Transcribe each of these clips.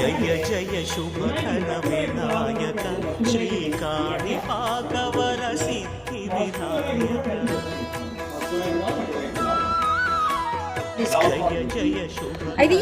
జయ జయ శుభకర వినాయక శ్రీకాళి పాకవర సిద్ధి వినాయక జయ జయ అది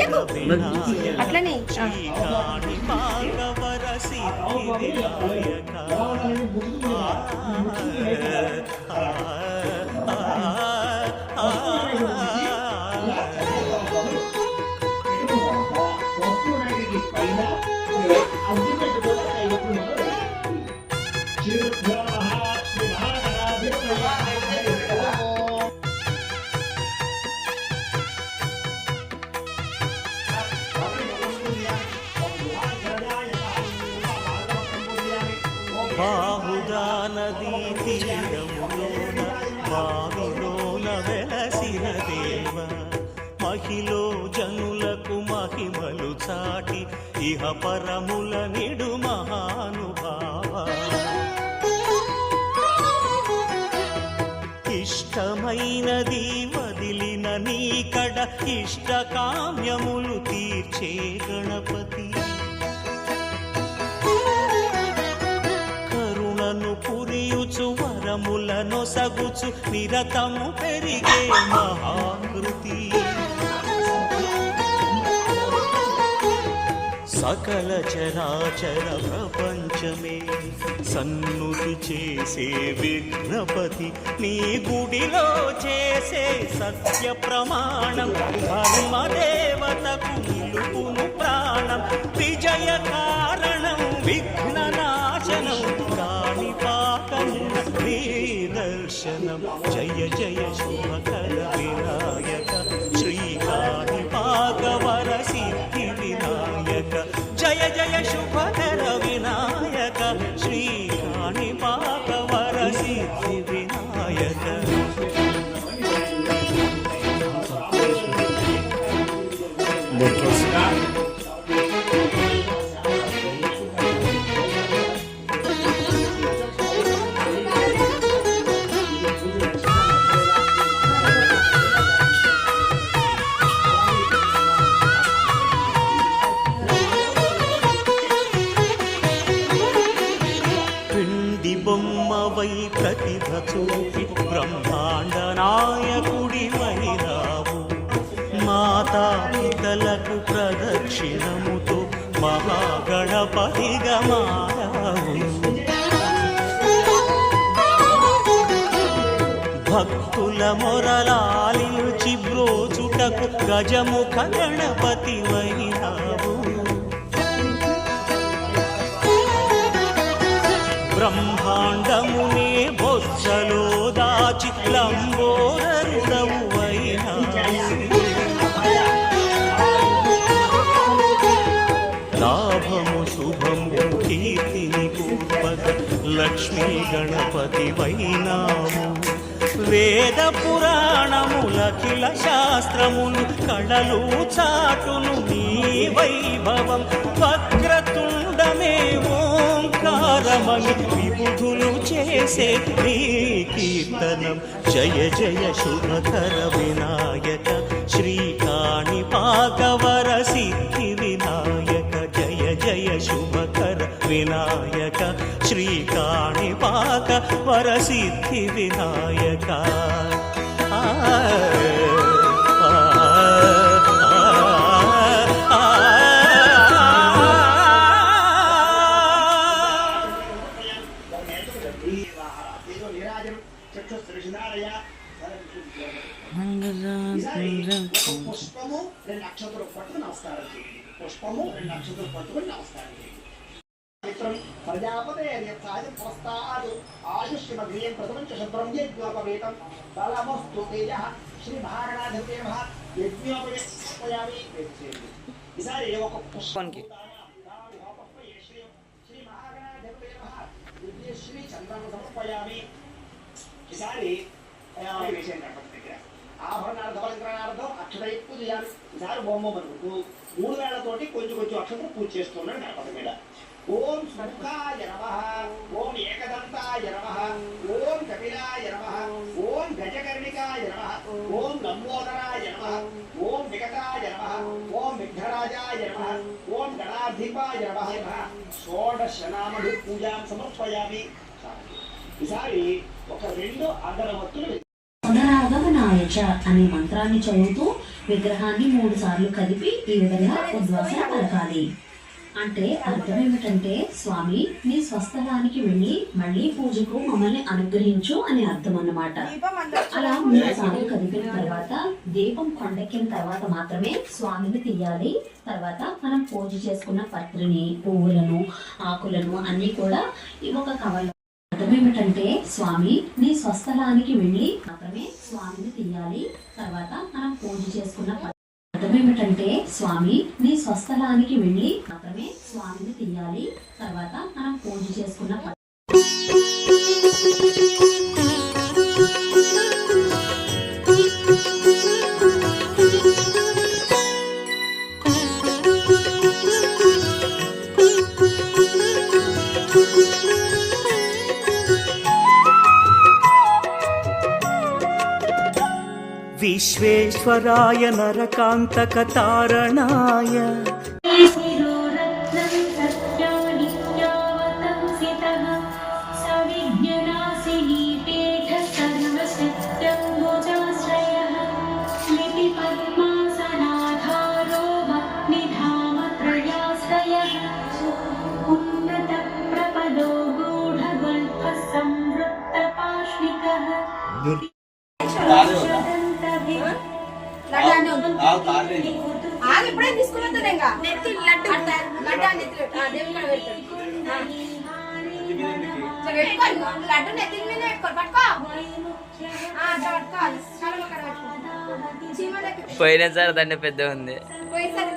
ఇహ పరముల నిడు మహానుభావ. ఇష్టమైనది వదిలిన నీకడ ఇష్ట కామ్యములు తీర్చే గణపతి. కరుణను పురియుచు వరములను సగుచు నిరతము పెరిగే మహాకృతి. సకల చరాచర ప్రపంచమే సన్నుతి చేసే విఘ్నపతి. నీ గుడిలో చేసే సత్య ప్రమాణం ధర్మదేవతకు జయ భక్తుల మొరలాలించి బ్రోచుటకు గజముఖ గణపతి వైనావు బ్రహ్మాండమునే బొచ్చలో దాచి లంబోదరుడవు అయినా. లాభము శుభము కీర్తిని పూర్వక లక్ష్మీ గణపతి వైనాము వేద పురాణములఖిల శాస్త్రములు కళలు చాటును నీ వైభవం. వక్రతుండమే ఓంకారమని విబుధులు చేసే నీ కీర్తనం. జయ జయ శుభకర వినాయక శ్రీకాణి పాకవర సిద్ధి వినాయక జయ జయ శుభ వినాయక శ్రీకాణి పాక వర సిద్ధి వినాయక ఆ, ఆ, ఆ, ఆ. పుష్పము రెండు అక్షతలు పట్టుకుని నమస్కారం చేయండి పుష్పము రెండు అక్షతలు పట్టుకుని నమస్కారం చేయండి మిత్రం ప్రజాపతే యథాజ ప్రస్తాదు ఆయుష్యమగ్రియం ప్రథమం చ శుభ్రం యజ్ఞోపవేతం బలమస్తు తేజ శ్రీ మహాగణాధిపతే నమః యజ్ఞోపయామి ఈసారి ఒక పుష్ప ఫోన్కి శ్రీ మహాగణాధిపతయ నమః దివ్యశ్రీ చంద్రం సమర్పయామి ఈసారి ఆ, వేసేయండి గణపతి దగ్గర ఆభరణాలు ధవలంకరణార్థం అక్షతై పూజ చేయాలి ఈసారి బొమ్మ అనుకుంటూ మూడు వేళ్లతోటి కొంచెం కొంచెం అక్షతలు పూజ చేస్తున్నాడు గణపతి మీద ఓం సుఖాయ నమ ఓం ఏకదంతాయ నమ ఓం కపిలాయ నమ ఓం గజకర్ణికాయ నమ ఓం లంబోదరాయ నమ ఓం వికటాయ నమ ఓం విఘ్నరాజాయ నమ ఓం గణాధిపాయ నమ షోడశ నామడు పూజాం సమర్పయామి. ఈసారి ఒక రెండు అగరవత్తులు పునరాగమనాయ అనే మంత్రాన్ని చదువుతూ విగ్రహాన్ని మూడు సార్లు కదిపి ఈ విధంగా ఉద్వాసన పలకాలి. అంటే అర్థం ఏమిటంటే స్వామి నీ స్వస్థలానికి వెళ్ళి మళ్ళీ పూజకు మమ్మల్ని అనుగ్రహించు అని అర్థం అన్నమాట. అలా మూడు సార్లు కదిపిన తర్వాత దీపం కొండెక్కిన తర్వాత మాత్రమే స్వామిని తీయాలి. తర్వాత మనం పూజ చేసుకున్న పత్రిని పువ్వులను ఆకులను అన్ని కూడా ఒక కవర్లో. అర్థం ఏమిటంటే స్వామి నీ స్వస్థలానికి వెళ్ళి మాత్రమే స్వామిని తీయాలి. తర్వాత మనం పూజ చేసుకున్న అర్థం ఏమిటంటే స్వామి నీ స్వస్థలానికి వెళ్ళి మాత్రమే స్వామిని తీయాలి. తర్వాత మనం పూజ చేసుకున్న विश्वेश्वराय नरकान्तकतारणाय ఆగు ఇప్పుడే తీసుకుని వస్తాను ఇంకా నెత్తి లడ్డు. నెత్తి పెడతాడు. లడ్డు మీద పట్టుకో. పెట్టుకో. పోయినసారి దండ పెద్ద ఉంది. పోయేసరి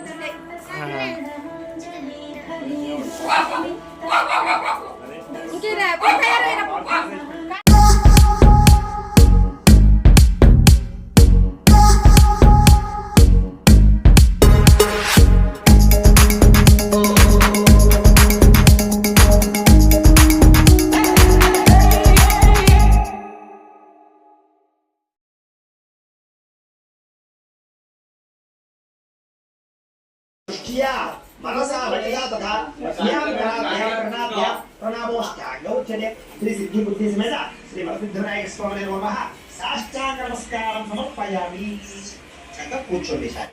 కూర్చోండి సార్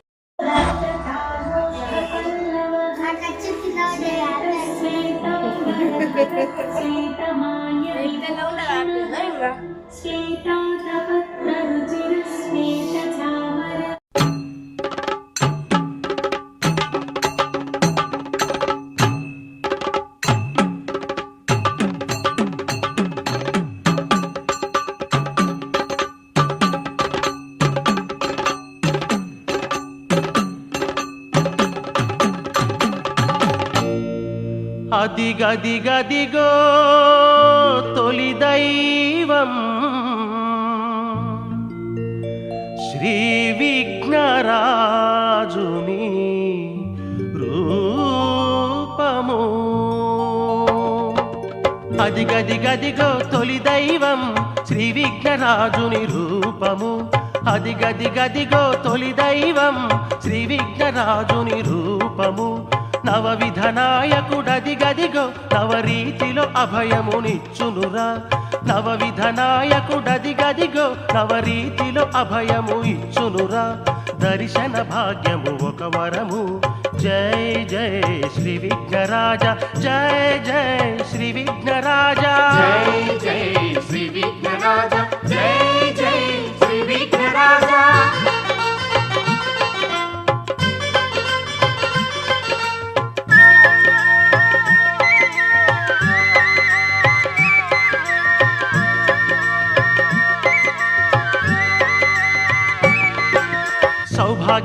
ఇదెలా ఉండదా గదిగదిగో తొలి దైవం. శ్రీ విఘ్నరాజుని రూపము. అది గది గదిగో తొలి దైవం శ్రీ విఘ్నరాజుని రూపము. అది గది గదిగో తొలి దైవం శ్రీ విఘ్నరాజుని రూపము. తవ విధనాయకుడది గదిగో తవ రీతిలో అభయమునిచ్చునురా. తవ విధనాయకుడది గదిగో తవ రీతిలో అభయము ఇచ్చునురా దర్శన భాగ్యము ఒక వరము. జై జై శ్రీ విఘ్నరాజ. జై జై శ్రీ విఘ్నరాజ. జై జై శ్రీ విఘ్నరాజ. జై జై.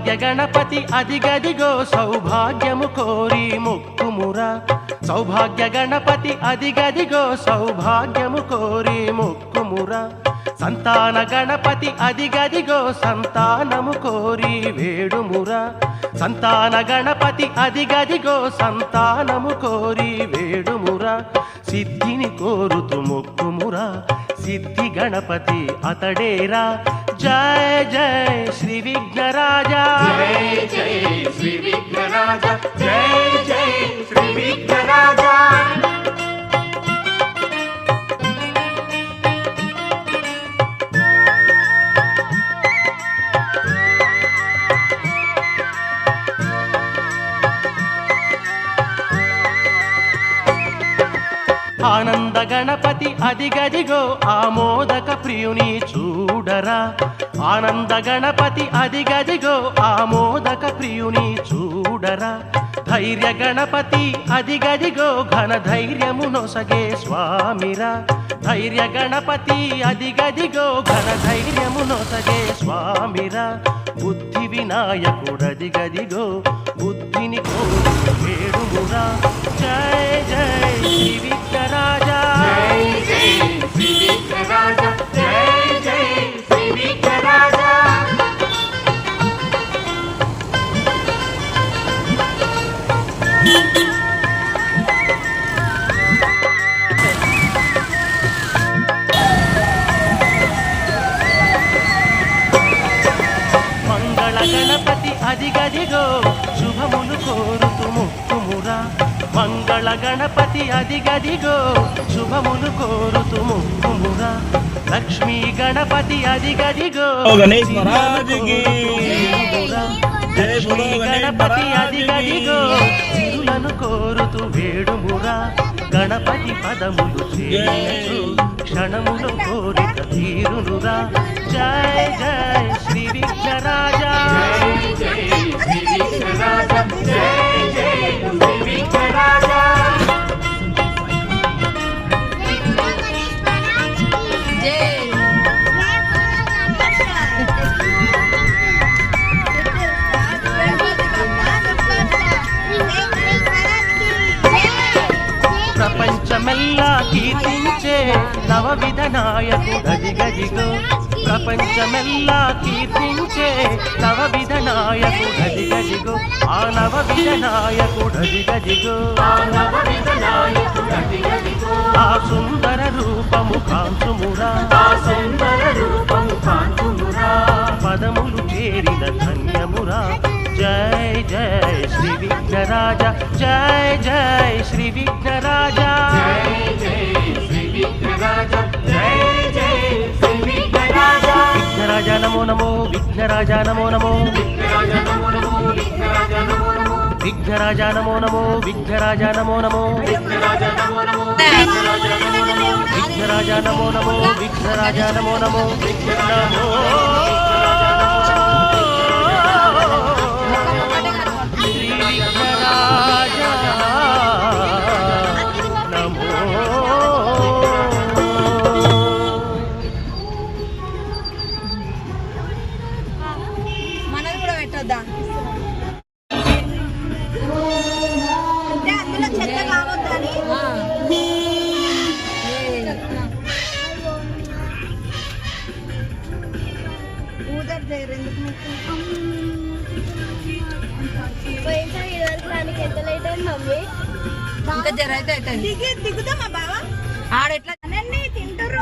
భాగ్య గణపతి అదిగదిగో సౌభాగ్యము కోరి మొక్కుమురా. సౌభాగ్య గణపతి అదిగదిగో సౌభాగ్యము కోరి మొక్కుమురా. సంతాన గణపతి అదిగదిగో సంతానము కోరి వేడుమురా. సంతాన గణపతి అదిగదిగో సంతానము కోరి వేడుమురా. సిద్ధిని కోరుతు మొక్కుమురా. సిద్ధి గణపతి అతడేరా. జయ జయ శ్రీ విఘ్న రాజా. జయ జయ ఆనంద గణపతి అదిగదిగో ఆమోదక ప్రియుని చూడరా. ఆనంద గణపతి అదిగదిగో ఆమోదక ప్రియుని చూడరా. ధైర్య గణపతి అదిగదిగో ఘన ధైర్యము నొసగే స్వామిరా. ధైర్య గణపతి అదిగదిగో ఘన ధైర్యము నొసగే స్వామిరా. బుద్ధి వినాయకుడదిగదిగో బుద్ధిని కోరి జయ జయ శ్రీ విఘ్నరాజా. జై జై శ్రీ విఘ్నరాజ. అదిగదిగో శుభములు కోరుతూ ముక్కుమురా. మంగళ గణపతి అదిగదిగో శుభములు కోరుతూ ముక్కుమురా. లక్ష్మీ గణపతి అదిగదిగో. లక్ష్మీ గణపతి అదిగదిగో సిరులను కోరుతూ వేడుమురా. గణపతి పదములు చేరచు క్షణములో కోరిక తీరునురా. జయ జయ శ్రీ విఘ్నరాజా. ప్రపంచమెల్లా కీర్తించే నవ విధ నాయకుడు గదిగదిగో ప్రపంచమెల్లా కీర్తించే నవ విధనాయకుడది గజిగో ఆ నవ విధనాయకుడది గజిగో. ఆ సుందర రూపము కాంతుమురా పదములు చేరిన ధన్యమురా. జయ జయ శ్రీ విఘ్నరాజ జయ జయ శ్రీ విఘ్నరాజ. జయ జయ శ్రీ విఘ్నరాజ జయ జయ విఘ్నరాజ నమో నమో విఘ్నరాజ నమో నమో. విఘ్నరాజ నమో నమో విఘ్నరాజ నమో నమో. విఘ్నరాజ నమో నమో విఘ్నరాజ నమో నమో విఘ్నరాజ నమో నమో. ఇంకా జర అయితే అవుతుంది. దిగి దిగుదామా బావా? ఆడెట్లా? తింటారు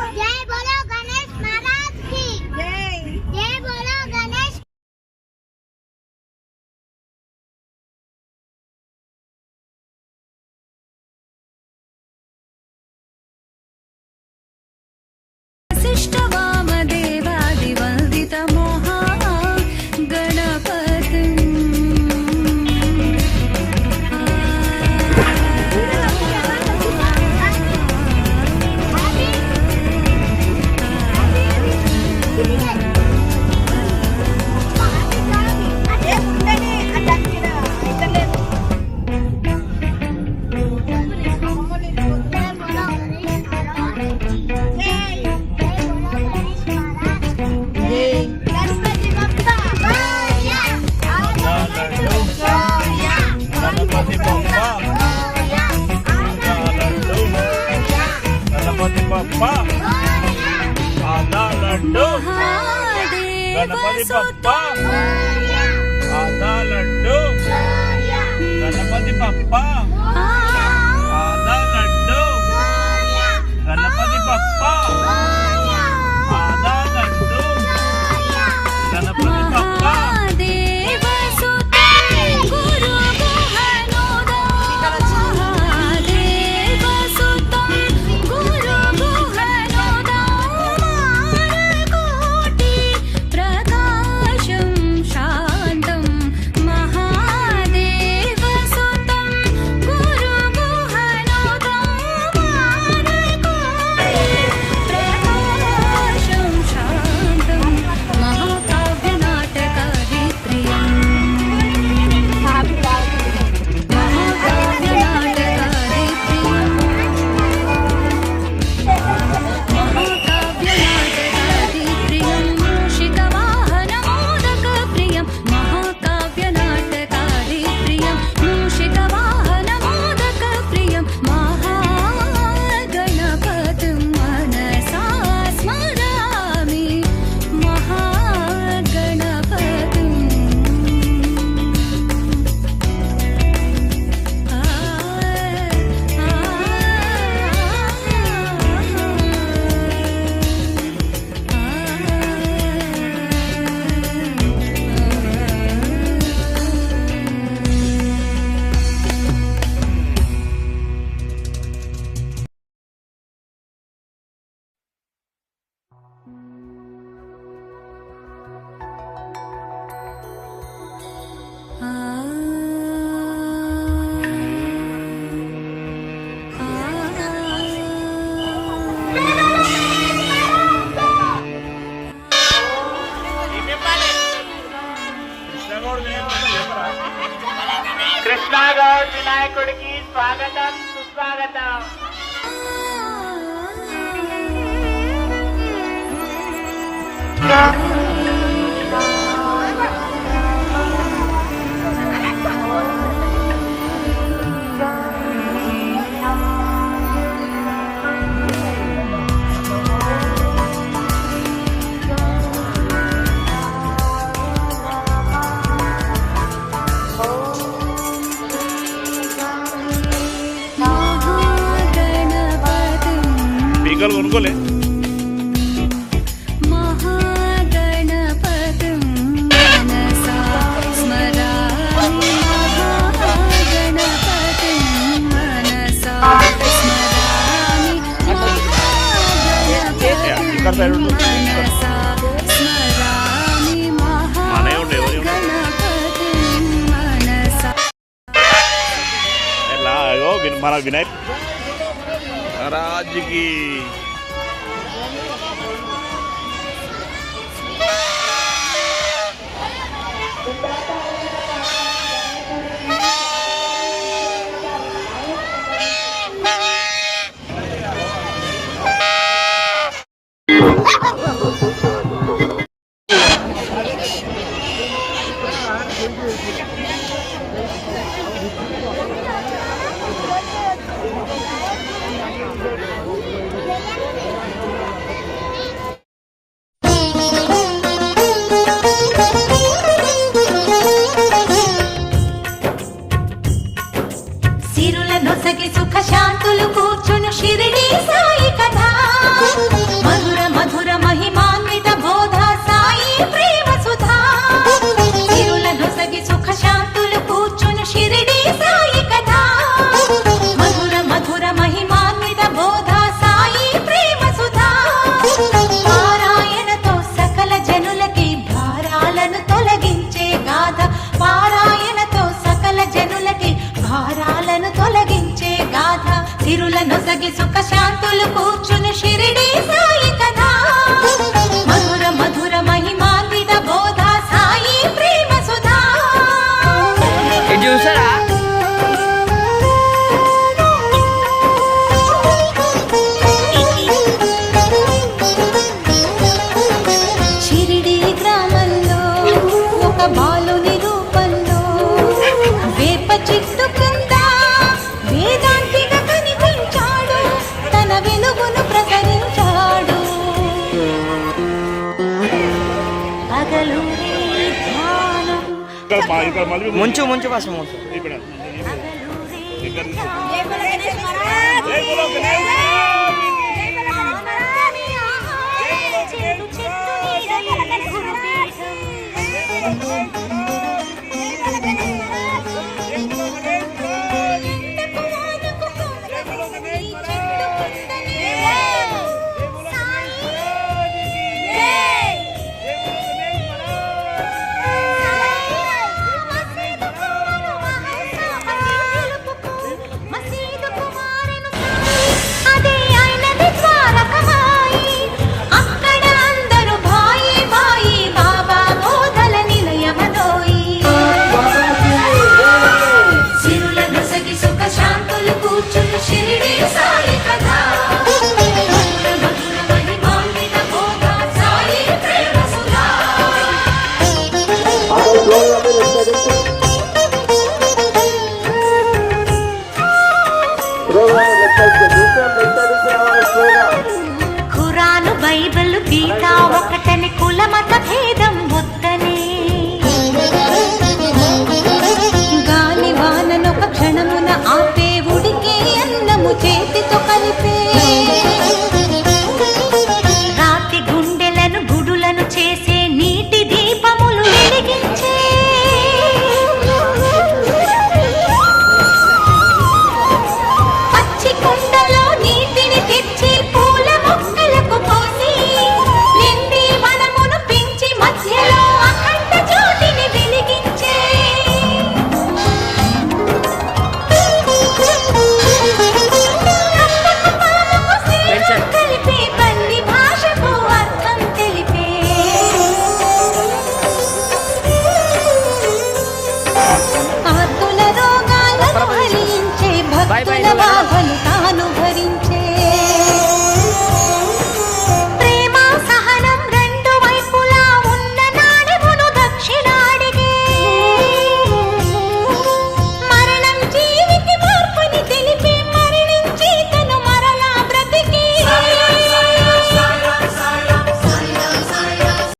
బుగ్గలు కొనుక్కోలే మనే ఉండే ఎలా మన Vinayak 빠지기 Moncho, Moncho pasa mucho. ఒకటని కుల మత భేదం వద్దనే గాలి వాననొక క్షణమున ఆపే ఉడికే అన్నము చేతి